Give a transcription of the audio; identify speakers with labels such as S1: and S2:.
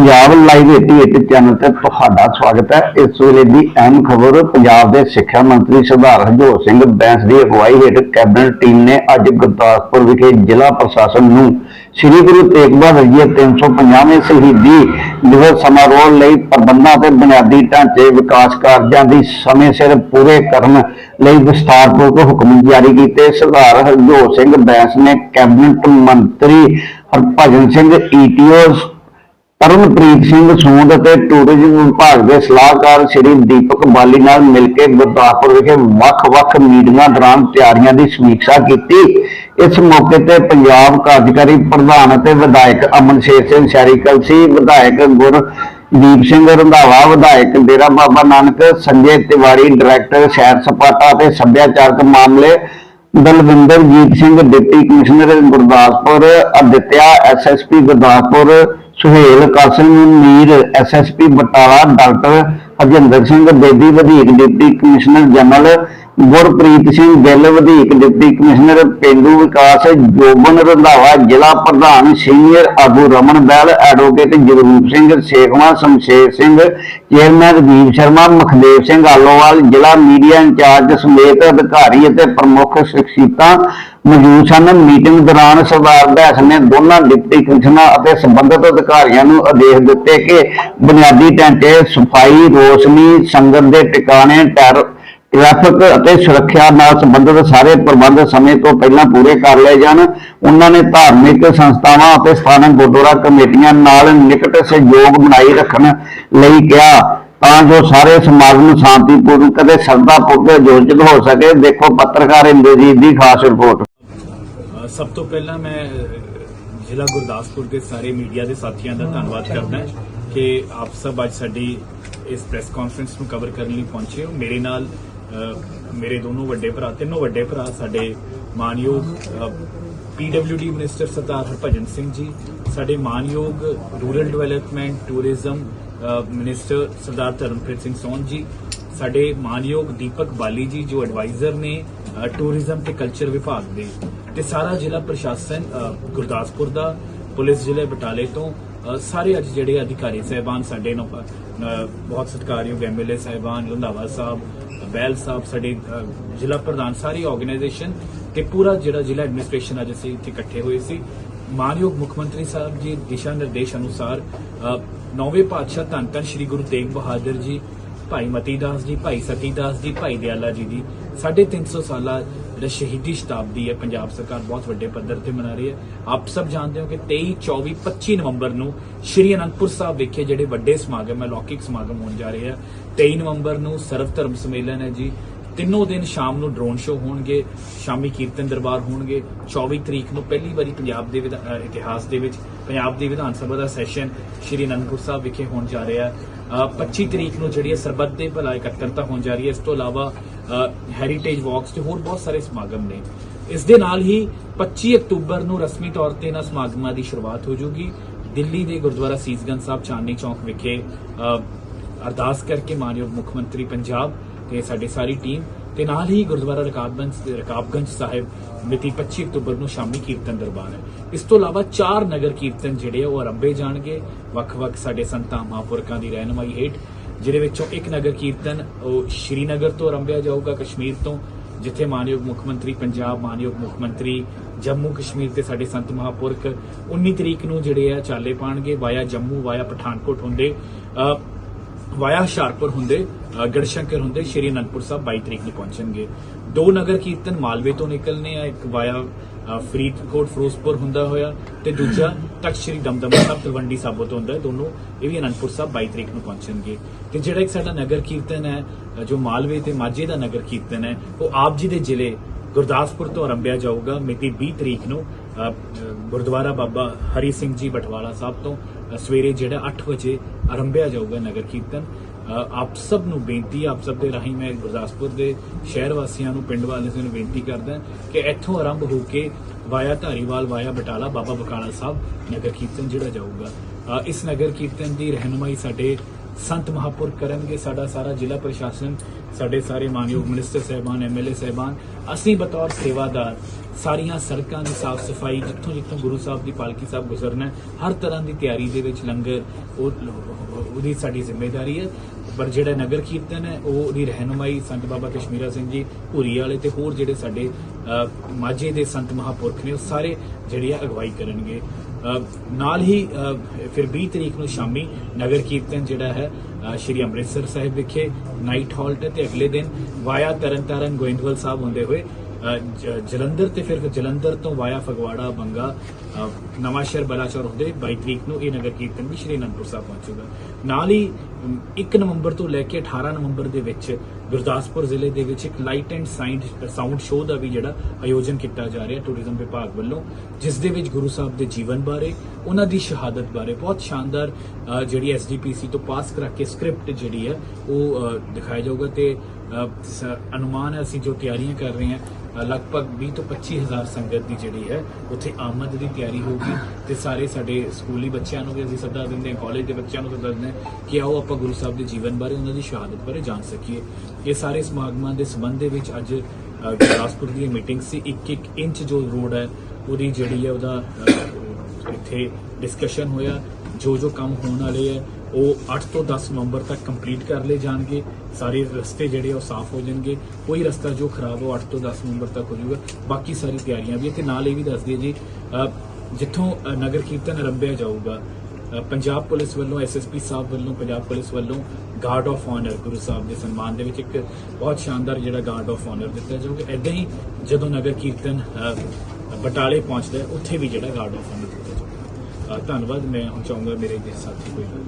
S1: Punjab live 88 channel ਤੇ ਤੁਹਾਡਾ ਸਵਾਗਤ ਹੈ। ਇਸ ਵੇਲੇ ਦੀ ਅਹਿਮ ਖਬਰ, ਪੰਜਾਬ ਦੇ ਸਿੱਖਿਆ ਮੰਤਰੀ ਸਰਦਾਰ ਹਰਜੋਤ ਸਿੰਘ ਬੈਂਸ ਦੀ ਅਗਵਾਈ ਹੇਠ ਕੈਬਨਿਟ ਟੀਮ ਨੇ ਅੱਜ ਗੁਰਦਾਸਪੁਰ ਵਿਖੇ ਜ਼ਿਲ੍ਹਾ ਪ੍ਰਸ਼ਾਸਨ ਨੂੰ ਸ੍ਰੀ ਗੁਰੂ ਤੇਗ ਬਹਾਦਰ ਜੀ 350ਵੇਂ ਸ਼ਹੀਦੀ ਦਿਵਸ ਸਮਾਰੋਹ ਲਈ ਪ੍ਰਬੰਧਾਂ ਤੇ ਬੁਨਿਆਦੀ ਢਾਂਚੇ ਵਿਕਾਸ ਕਾਰਜਾਂ ਦੀ ਸਮੇਂ ਸਿਰ ਪੂਰੇ ਕਰਨ ਲਈ ਵਿਸਥਾਰਪੂਰਵਕ ਹੁਕਮ ਜਾਰੀ ਕੀਤੇ। ਸਰਦਾਰ ਹਰਜੋਤ ਸਿੰਘ ਬੈਂਸ ਨੇ ਕੈਬਨਿਟ ਮੰਤਰੀ ਹਰਭਜਨ ਸਿੰਘ ਈਟੀਓ ਤਰਨਪ੍ਰੀਤ ਸਿੰਘ ਸੂੰਦ ਅਤੇ ਟੂਰਿਜ਼ਮ ਵਿਭਾਗ ਦੇ ਸਲਾਹਕਾਰ ਸ਼੍ਰੀ ਦੀਪਕ ਬਾਲੀ ਨਾਲ ਮਿਲ ਕੇ ਗੁਰਦਾਸਪੁਰ ਵਿਖੇ ਵੱਖ-ਵੱਖ ਮੀਟਿੰਗਾਂ ਦੌਰਾਨ ਤਿਆਰੀਆਂ ਦੀ ਸਮੀਖਿਆ ਕੀਤੀ। ਇਸ ਮੌਕੇ ਤੇ ਪੰਜਾਬ ਕਾਰਜਕਾਰੀ ਪ੍ਰਧਾਨ ਅਤੇ ਵਿਧਾਇਕ ਅਮਨ ਸ਼ੇਰ ਸਿੰਘ ਸ਼ਹਿਰੀ ਕਲਸੀ ਵਿਧਾਇਕ ਗੁਰਦੀਪ ਸਿੰਘ ਰੰਧਾਵਾ, ਵਿਧਾਇਕ ਡੇਰਾ ਬਾਬਾ ਨਾਨਕ, ਸੰਜੇ ਤਿਵਾੜੀ, ਡਾਇਰੈਕਟਰ ਸ਼ਹਿਰ ਸਪਾਟਾ ਅਤੇ ਸੱਭਿਆਚਾਰਕ ਮਾਮਲੇ Dalwinderjit Singh, deputy commissioner Gurdaspur, Aditya SSP Gurdaspur Sohail Kasim Mir SSP Batala, doctor Harjinder Singh, Bedi ਵਧੀਕ deputy commissioner general Gurpreet Singh Gill, ਵਧੀਕ ਡਿਪਟੀ ਕਮਿਸ਼ਨਰ ਪੇਂਡੂ ਵਿਕਾਸ, ਜੋਬਨ ਰੰਧਾਵਾ, ਜ਼ਿਲ੍ਹਾ ਪ੍ਰਧਾਨ ਸੀਨੀਅਰ ਆਗੂ ਰਮਨ ਬੈਲ, ਐਡਵੋਕੇਟ ਜਗਰੂਪ ਸਿੰਘ, ਸੇਖਵਾ ਸ਼ਮਸ਼ੇਰ ਸਿੰਘ, ਚੇਅਰਮੈਨ ਰਜੀਵ ਸ਼ਰਮਾ, ਮਖਦੇਵ ਸਿੰਘ ਆਲੋਵਾਲ, ਜ਼ਿਲ੍ਹਾ ਮੀਡੀਆ ਇੰਚਾਰਜ ਸਮੇਤ ਅਧਿਕਾਰੀ ਅਤੇ ਪ੍ਰਮੁੱਖ ਸ਼ਖਸੀਅਤਾਂ ਮੌਜੂਦ ਸਨ। ਮੀਟਿੰਗ ਦੌਰਾਨ ਸਰਦਾਰ ਬੈਸ ਨੇ ਦੋਨਾਂ ਡਿਪਟੀ ਕਮਿਸ਼ਨਰਾਂ ਅਤੇ ਸੰਬੰਧਿਤ ਅਧਿਕਾਰੀਆਂ ਨੂੰ ਆਦੇਸ਼ ਦਿੱਤੇ ਕਿ ਬੁਨਿਆਦੀ ਢਾਂਚੇ ਸਫ਼ਾਈ, ਰੋਸ਼ਨੀ, ਸੰਗਤ ਦੇ ਟਿਕਾਣੇ ਟੈਰ ਟ੍ਰੈਫਿਕ ਅਤੇ ਸੁਰੱਖਿਆ ਨਾਲ ਸੰਬੰਧਿਤ ਸਾਰੇ ਪ੍ਰਬੰਧ ਸਮੇਂ ਤੋਂ ਪਹਿਲਾਂ ਪੂਰੇ ਕਰ ਲਏ ਜਾਣ। ਉਹਨਾਂ ਨੇ ਧਾਰਮਿਕ ਸੰਸਥਾਵਾਂ ਅਤੇ ਸਥਾਨਕ ਗੁਰਦੁਆਰਾ ਕਮੇਟੀਆਂ ਨਾਲ ਨਿਕਟ ਸਹਿਯੋਗ ਬਣਾਈ ਰੱਖਣ ਲਈ ਕਿਹਾ ਤਾਂ ਜੋ ਸਾਰੇ ਸਮਾਜ ਨੂੰ ਸ਼ਾਂਤੀਪੂਰਵਕ ਅਤੇ ਸ਼ਰਧਾਪੂਰਵਕ ਆਯੋਜਿਤ ਹੋ ਸਕੇ। ਦੇਖੋ ਪੱਤਰਕਾਰ ਇੰਦਰਜੀਤ ਦੀ ਖਾਸ ਰਿਪੋਰਟ।
S2: ਸਭ ਤੋਂ ਪਹਿਲਾਂ ਮੈਂ ਜ਼ਿਲ੍ਹਾ ਗੁਰਦਾਸਪੁਰ ਦੇ ਸਾਰੇ ਮੀਡੀਆ ਦੇ ਸਾਥੀਆਂ ਦਾ ਧੰਨਵਾਦ ਕਰਦਾ ਕਿ ਆਪ ਸਭ ਅੱਜ ਸਾਡੀ ਇਸ ਪ੍ਰੈਸ ਕਾਨਫਰੰਸ ਨੂੰ ਕਵਰ ਕਰਨ ਲਈ ਪਹੁੰਚੇ ਹੋ। ਮੇਰੇ ਨਾਲ ਮੇਰੇ ਦੋਨੋਂ ਵੱਡੇ ਭਰਾ ਤਿੰਨੋਂ ਵੱਡੇ ਭਰਾ ਸਾਡੇ ਮਾਨਯੋਗ ਪੀਡਬਲਯੂਡੀ ਮਿਨਿਸਟਰ ਸਰਦਾਰ ਹਰਭਜਨ ਸਿੰਘ ਜੀ ਸਾਡੇ ਮਾਨਯੋਗ rural development tourism minister Sardar Dharampreet Singh Sond ji ਸਾਡੇ ਮਾਨਯੋਗ ਦੀਪਕ ਬਾਲੀ ਜੀ ਜੋ ਐਡਵਾਈਜ਼ਰ ਨੇ ਟੂਰਿਜ਼ਮ ਤੇ ਕਲਚਰ ਵਿਭਾਗ ਦੇ ਤੇ ਸਾਰਾ ਜ਼ਿਲ੍ਹਾ ਪ੍ਰਸ਼ਾਸਨ ਗੁਰਦਾਸਪੁਰ ਦਾ ਪੁਲਿਸ ਜ਼ਿਲ੍ਹੇ ਬਟਾਲੇ ਤੋਂ ਸਾਰੇ ਅੱਜ ਜਿਹੜੇ ਅਧਿਕਾਰੀ ਸਹਿਬਾਨ ਸਾਡੇ ਨੂੰ ਅ, ਬਹੁਤ ਸਤਿਕਾਰਯੋਗ ਐਮਐਲਏ ਸਹਿਬਾਨ ਰੰਧਾਵਾ ਸਾਹਿਬ ਬੈਲ ਸਾਹਿਬ ਸਾਡੇ ਜ਼ਿਲ੍ਹਾ ਪ੍ਰਧਾਨ ਸਾਰੀ ਆਰਗੇਨਾਈਜੇਸ਼ਨ ਤੇ ਪੂਰਾ ਜਿਹੜਾ ਜ਼ਿਲ੍ਹਾ ਐਡਮਿਨਿਸਟ੍ਰੇਸ਼ਨ ਅੱਜ ਅਸੀਂ ਇੱਥੇ ਇਕੱਠੇ ਹੋਏ ਸੀ। ਮਾਨਯੋਗ ਮੁੱਖ ਮੰਤਰੀ ਸਾਹਿਬ ਜੀ ਦਿਸ਼ਾ ਨਿਰਦੇਸ਼ ਅਨੁਸਾਰ ਨੌਵੇਂ ਪਾਤਸ਼ਾਹ ਧੰਨ ਧੰਨ ਸ੍ਰੀ ਗੁਰੂ ਤੇਗ ਬਹਾਦਰ ਜੀ ਭਾਈ ਮਤੀ ਦਾਸ ਜੀ, ਭਾਈ ਸਤੀ ਦਾਸ ਜੀ, ਭਾਈ ਦਿਆਲਾ ਜੀ ਦੀ 350 ਸਾਲਾ ਜਿਹੜਾ ਸ਼ਹੀਦੀ ਸ਼ਤਾਬਦੀ ਹੈ, ਪੰਜਾਬ ਸਰਕਾਰ ਬਹੁਤ ਵੱਡੇ ਪੱਧਰ ਤੇ ਮਨਾ ਰਹੀ ਹੈ। ਆਪ ਸਭ ਜਾਣਦੇ ਹੋ ਕਿ 23 24 25 ਨਵੰਬਰ ਨੂੰ ਸ਼੍ਰੀ ਅਨੰਦਪੁਰ ਸਾਹਿਬ ਵਿਖੇ ਜਿਹੜੇ ਵੱਡੇ ਸਮਾਗਮ ਹੈ, ਲੌਕਿਕ ਸਮਾਗਮ ਹੋਣ ਜਾ ਰਹੇ ਆ। 23 ਨਵੰਬਰ ਨੂੰ ਸਰਵ ਧਰਮ ਸੰਮੇਲਨ ਹੈ ਜੀ। ਤਿੰਨੋਂ ਦਿਨ ਸ਼ਾਮ ਨੂੰ ਡਰੋਨ ਸ਼ੋ ਹੋਣਗੇ, ਸ਼ਾਮੀ ਕੀਰਤਨ ਦਰਬਾਰ ਹੋਣਗੇ। 24 ਤਰੀਕ ਨੂੰ ਪਹਿਲੀ ਵਾਰੀ ਪੰਜਾਬ ਦੇ ਇਤਿਹਾਸ ਦੇ ਵਿੱਚ ਪੰਜਾਬ ਦੀ ਵਿਧਾਨ ਸਭਾ ਦਾ ਸੈਸ਼ਨ ਸ਼੍ਰੀ ਅਨੰਦਪੁਰ ਸਾਹਿਬ ਵਿਖੇ ਹੋਣ ਜਾ ਰਿਹਾ ਹੈ। 25 ਤਰੀਕ ਨੂੰ ਜਿਹੜੀ ਹੈ ਸਰਬੱਤ ਦੇ ਭਲਾ ਇਕੱਤਰਤਾ ਹੋਣ ਜਾ ਰਹੀ ਹੈ। ਇਸ ਤੋਂ ਇਲਾਵਾ ਹੈਰੀਟੇਜ ਵਾਕਸ ਤੇ ਹੋਰ ਬਹੁਤ ਸਾਰੇ ਸਮਾਗਮ ਨੇ। ਇਸ ਦੇ ਨਾਲ ਹੀ 25 ਅਕਤੂਬਰ ਨੂੰ ਰਸਮੀ ਤੌਰ ਤੇ ਇਹਨਾਂ ਸਮਾਗਮਾਂ ਦੀ ਸ਼ੁਰੂਆਤ ਹੋ ਜਾਊਗੀ ਦਿੱਲੀ ਦੇ ਗੁਰਦੁਆਰਾ ਸੀਸਗੰਜ ਸਾਹਿਬ, ਚਾਂਦਨੀ ਚੌਕ ਵਿਖੇ ਅਰਦਾਸ ਕਰਕੇ ਮਾਨਯੋਗ ਮੁੱਖ ਮੰਤਰੀ ਪੰਜਾਬ ਤੇ ਸਾਡੀ ਸਾਰੀ ਟੀਮ ਤੇ ਨਾਲ ਹੀ ਗੁਰਦੁਆਰਾ ਰਕਾਬਗੰਜ ਰਕਾਬਗੰਜ ਸਾਹਿਬ ਮਿਤੀ 25 ਅਕਤੂਬਰ ਨੂੰ ਸ਼ਾਮੀ ਕੀਰਤਨ ਦਰਬਾਰ ਹੈ। ਇਸ ਤੋਂ ਇਲਾਵਾ ਚਾਰ ਨਗਰ ਕੀਰਤਨ ਜਿਹੜੇ ਆ ਉਹ ਆਰੰਭੇ ਜਾਣਗੇ। ਵੱਖ-ਵੱਖ ਸਾਡੇ ਸੰਤਾਂ ਮਹਾਂਪੁਰਖਾਂ ਦੀ ਰਹਿਨਮਾਈ ਹੇਠ, ਜਿਹਦੇ ਵਿੱਚੋਂ ਇੱਕ ਨਗਰ ਕੀਰਤਨ ਉਹ ਸ਼੍ਰੀਨਗਰ ਤੋਂ ਆਰੰਭਿਆ ਜਾਊਗਾ, ਕਸ਼ਮੀਰ ਤੋਂ, ਜਿੱਥੇ ਮਾਨਯੋਗ ਮੁੱਖ ਮੰਤਰੀ, ਪੰਜਾਬ ਮਾਨਯੋਗ ਮੁੱਖ ਮੰਤਰੀ, ਜੰਮੂ ਕਸ਼ਮੀਰ ਤੇ ਸਾਡੇ ਸੰਤ ਮਹਾਂਪੁਰਖ 19 ਤਰੀਕ ਨੂੰ ਜਿਹੜੇ ਆ ਚਾਲੇ ਪਾਣਗੇ, ਵਾਇਆ ਜੰਮੂ, ਵਾਇਆ ਪਠਾਨਕੋਟ ਹੁੰਦੇ। ਵਾਇਆ ਹੁਸ਼ਿਆਰਪੁਰ ਹੁੰਦੇ ਗੜਸ਼ੰਕਰ ਹੁੰਦੇ, ਸ਼੍ਰੀ ਅਨੰਦਪੁਰ ਸਾਹਿਬ 22 ਤਰੀਕ ਨੂੰ ਪਹੁੰਚਣਗੇ। ਦੋ ਨਗਰ ਕੀਰਤਨ ਮਾਲਵੇ ਤੋਂ ਨਿਕਲਨੇ ਆ, ਇੱਕ ਵਾਇਆ ਫਰੀਦਕੋਟ, ਫਿਰੋਜ਼ਪੁਰ ਹੁੰਦਾ ਹੋਇਆ ਤੇ ਦੂਜਾ ਤਖਤ ਸ਼੍ਰੀ ਦਮਦਮਾ ਸਾਹਿਬ, ਤਲਵੰਡੀ ਸਾਬੋ ਤੋਂ ਹੁੰਦਾ ਦੋਨੋਂ ਇਹ ਵੀ ਅਨੰਦਪੁਰ ਸਾਹਿਬ 22 ਤਰੀਕ ਨੂੰ ਪਹੁੰਚਣਗੇ। ਤੇ ਜਿਹੜਾ ਇੱਕ ਸਾਡਾ ਨਗਰ ਕੀਰਤਨ ਹੈ ਜੋ ਮਾਲਵੇ ਤੇ ਮਾਝੇ ਦਾ ਨਗਰ ਕੀਰਤਨ ਹੈ, ਉਹ ਆਪ ਜੀ ਦੇ ਜ਼ਿਲ੍ਹੇ ਗੁਰਦਾਸਪੁਰ ਤੋਂ ਆਰੰਭਿਆ ਜਾਊਗਾ, ਮਿਤੀ 20 ਤਰੀਕ ਨੂੰ। ਗੁਰਦੁਆਰਾ ਬਾਬਾ ਹਰੀ ਸਿੰਘ ਜੀ ਬਟਵਾਲਾ ਸਾਹਿਬ ਤੋਂ ਸਵੇਰੇ ਜਿਹੜਾ 8 ਵਜੇ ਆਰੰਭਿਆ ਜਾਊਗਾ ਨਗਰ ਕੀਰਤਨ। ਆਪ ਸਭ ਨੂੰ ਬੇਨਤੀ ਆਪ ਸਭ ਦੇ ਰਾਹੀਂ ਮੈਂ ਗੁਰਦਾਸਪੁਰ ਦੇ ਸ਼ਹਿਰ ਵਾਸੀਆਂ ਨੂੰ, ਪਿੰਡ ਵਾਸੀਆਂ ਨੂੰ ਬੇਨਤੀ ਕਰਦਾ ਕਿ ਇੱਥੋਂ ਆਰੰਭ ਹੋ ਕੇ ਵਾਇਆ ਧਾਰੀਵਾਲ, ਵਾਇਆ ਬਟਾਲਾ, ਬਾਬਾ ਬਕਾਲਾ ਸਾਹਿਬ ਨਗਰ ਕੀਰਤਨ ਜਿਹੜਾ ਜਾਊਗਾ। ਇਸ ਨਗਰ ਕੀਰਤਨ ਦੀ ਰਹਿਨਮਾਈ ਸਾਡੇ ਸੰਤ ਮਹਾਪੁਰ ਕਰਨਗੇ ਸਾਡਾ ਸਾਰਾ ਜ਼ਿਲ੍ਹਾ ਪ੍ਰਸ਼ਾਸਨ ਸਾਡੇ ਸਾਰੇ ਮਾਨਯੋਗ ਮਿਨਿਸਟਰ ਸਹਿਬਾਨ ਐਮਐਲਏ ਸਹਿਬਾਨ ਅਸੀਂ ਬਤੌਰ ਸੇਵਾਦਾਰ ਸਾਰੀਆਂ ਸੜਕਾਂ ਦੀ ਸਾਫ਼ ਸਫ਼ਾਈ ਜਿੱਥੋਂ ਜਿੱਥੋਂ ਗੁਰੂ ਸਾਹਿਬ ਦੀ ਪਾਲਕੀ ਸਾਹਿਬ ਗੁਜ਼ਰਨਾ ਹੈ, ਹਰ ਤਰ੍ਹਾਂ ਦੀ ਤਿਆਰੀ ਦੇ ਵਿੱਚ ਲੰਗਰ ਉਹ ਉਹਦੀ ਸਾਡੀ ਜ਼ਿੰਮੇਵਾਰੀ ਹੈ। ਪਰ ਜਿਹੜਾ ਨਗਰ ਕੀਰਤਨ ਹੈ ਉਹ ਉਹਦੀ ਰਹਿਨੁਮਾਈ ਸੰਤ ਬਾਬਾ ਕਸ਼ਮੀਰਾ ਸਿੰਘ ਜੀ ਭੂਰੀ ਵਾਲੇ ਤੇ ਹੋਰ ਜਿਹੜੇ ਸਾਡੇ ਮਾਝੇ ਦੇ ਸੰਤ ਮਹਾਪੁਰਖ ਨੇ ਉਹ ਸਾਰੇ ਜਿਹੜੇ ਆ ਅਗਵਾਈ ਕਰਨਗੇ। ਨਾਲ ਹੀ ਅ, ਫਿਰ 20 ਤਰੀਕ ਨੂੰ ਸ਼ਾਮੀ ਨਗਰ ਕੀਰਤਨ ਜਿਹੜਾ ਹੈ ਸ਼੍ਰੀ ਅੰਮ੍ਰਿਤਸਰ ਸਾਹਿਬ ਵਿਖੇ ਨਾਈਟ ਹਾਲਟ ਤੇ ਅਗਲੇ ਦਿਨ ਵਾਇਆ ਤਰਨਤਾਰਨ ਗੋਇੰਦਵਾਲ ਸਾਹਿਬ ਹੁੰਦੇ ਹੋਏ ਜਲੰਧਰ ਤੇ ਫਿਰ ਜਲੰਧਰ ਤੋਂ ਵਾਇਆ ਫਗਵਾੜਾ ਬੰਗਾ ਅ, ਨਵਾਂ ਸ਼ਹਿਰ ਬਲਾਚੌਰ ਹੁੰਦੇ 22 ਤਰੀਕ ਨੂੰ ਇਹ ਨਗਰ ਕੀਰਤਨ ਵੀ ਸ਼੍ਰੀ ਅਨੰਦਪੁਰ ਸਾਹਿਬ ਪਹੁੰਚੂਗਾ। ਨਾਲ ਹੀ ਅਮ, 1 ਨਵੰਬਰ ਤੋਂ ਲੈ ਕੇ 18 ਨਵੰਬਰ ਦੇ ਵਿੱਚ ਗੁਰਦਾਸਪੁਰ ਜ਼ਿਲ੍ਹੇ ਦੇ ਵਿੱਚ ਇੱਕ light and sound sound show ਦਾ ਵੀ ਜਿਹੜਾ ਆਯੋਜਨ ਕੀਤਾ ਜਾ ਰਿਹਾ ਟੂਰਿਜ਼ਮ ਵਿਭਾਗ ਵੱਲੋਂ ਜਿਸ ਦੇ ਵਿੱਚ ਗੁਰੂ ਸਾਹਿਬ ਦੇ ਜੀਵਨ ਬਾਰੇ ਉਹਨਾਂ ਦੀ ਸ਼ਹਾਦਤ ਬਾਰੇ ਬਹੁਤ ਸ਼ਾਨਦਾਰ ਅ, ਜਿਹੜੀ ਐਸਜੀਪੀਸੀ ਤੋਂ ਪਾਸ ਕਰਾ ਕੇ ਸਕ੍ਰਿਪਟ ਜਿਹੜੀ ਹੈ ਉਹ ਦਿਖਾਇਆ ਜਾਊਗਾ ਤੇ ਅਨੁਮਾਨ ਹੈ, ਅਸੀਂ ਜੋ ਤਿਆਰੀਆਂ ਕਰ ਰਹੇ ਹਾਂ ਲਗਭਗ 20 ਤੋਂ 25 ਹਜ਼ਾਰ ਸੰਗਤ ਦੀ ਜਿਹੜੀ ਹੈ, ਉੱਥੇ ਆਮਦ ਦੀ ਤਿਆਰੀ ਹੋਊਗੀ ਤੇ ਸਾਰੇ ਸਾਡੇ ਸਕੂਲੀ ਬੱਚਿਆਂ ਨੂੰ ਵੀ ਅਸੀਂ ਸੱਦਾ ਦਿੰਦੇ ਹਾਂ ਕਾਲਜ ਦੇ ਬੱਚਿਆਂ ਨੂੰ ਸੱਦਾ ਦਿੰਦੇ ਹਾਂ ਕਿ ਆਓ ਆਪਾਂ ਗੁਰੂ ਸਾਹਿਬ ਦੇ ਜੀਵਨ ਬਾਰੇ, ਉਹਨਾਂ ਦੀ ਸ਼ਹਾਦਤ ਬਾਰੇ ਜਾਣ ਸਕੀਏ। ਇਹ ਸਾਰੇ ਸਮਾਗਮਾਂ ਦੇ ਸੰਬੰਧ ਦੇ ਵਿੱਚ ਅੱਜ ਗੁਰਦਾਸਪੁਰ ਦੀ ਮੀਟਿੰਗ ਸੀ। ਇੱਕ ਇੱਕ ਇੰਚ ਜੋ ਰੋਡ ਹੈ, ਉਹਦੀ ਜਿਹੜੀ ਹੈ, ਉਹਦਾ ਇੱਥੇ ਡਿਸਕਸ਼ਨ ਹੋਇਆ। ਜੋ ਜੋ ਕੰਮ ਹੋਣ ਵਾਲੇ ਹੈ ਉਹ 8 ਤੋਂ 10 ਨਵੰਬਰ ਤੱਕ ਕੰਪਲੀਟ ਕਰ ਲਏ ਜਾਣਗੇ। ਸਾਰੇ ਰਸਤੇ ਜਿਹੜੇ ਉਹ ਸਾਫ਼ ਹੋ ਜਾਣਗੇ। ਕੋਈ ਰਸਤਾ ਜੋ ਖਰਾਬ ਹੋ 8 ਤੋਂ 10 ਨਵੰਬਰ ਤੱਕ ਹੋ ਜਾਊਗਾ। ਬਾਕੀ ਸਾਰੀ ਤਿਆਰੀਆਂ ਵੀ ਹੈ ਤੇ ਨਾਲ ਇਹ ਵੀ ਦੱਸ ਦਈਏ ਜੀ ਜਿੱਥੋਂ ਨਗਰ ਕੀਰਤਨ ਆਰੰਭਿਆ ਜਾਊਗਾ ਪੰਜਾਬ ਪੁਲਿਸ ਵੱਲੋਂ ਐਸਐਸਪੀ ਸਾਹਿਬ ਵੱਲੋਂ, ਪੰਜਾਬ ਪੁਲਿਸ ਵੱਲੋਂ guard of honour Guru Sahib ਦੇ ਸਨਮਾਨ ਦੇ ਵਿੱਚ ਇੱਕ ਬਹੁਤ ਸ਼ਾਨਦਾਰ ਜਿਹੜਾ ਗਾਰਡ ਆਫ ਆਨਰ ਦਿੱਤਾ ਜਾਊਗਾ। ਐਦਾਂ ਹੀ ਜਦੋਂ ਨਗਰ ਕੀਰਤਨ ਬਟਾਲੇ ਪਹੁੰਚਦਾ ਉੱਥੇ ਵੀ ਜਿਹੜਾ ਗਾਰਡ ਆਫ ਆਨਰ ਦਿੱਤਾ ਜਾਊਗਾ। ਧੰਨਵਾਦ, ਮੈਂ ਹੁਣ ਚਾਹੂੰਗਾ ਮੇਰੇ ਦੇ ਸਾਥੀ ਕੋਈ ਗੱਲ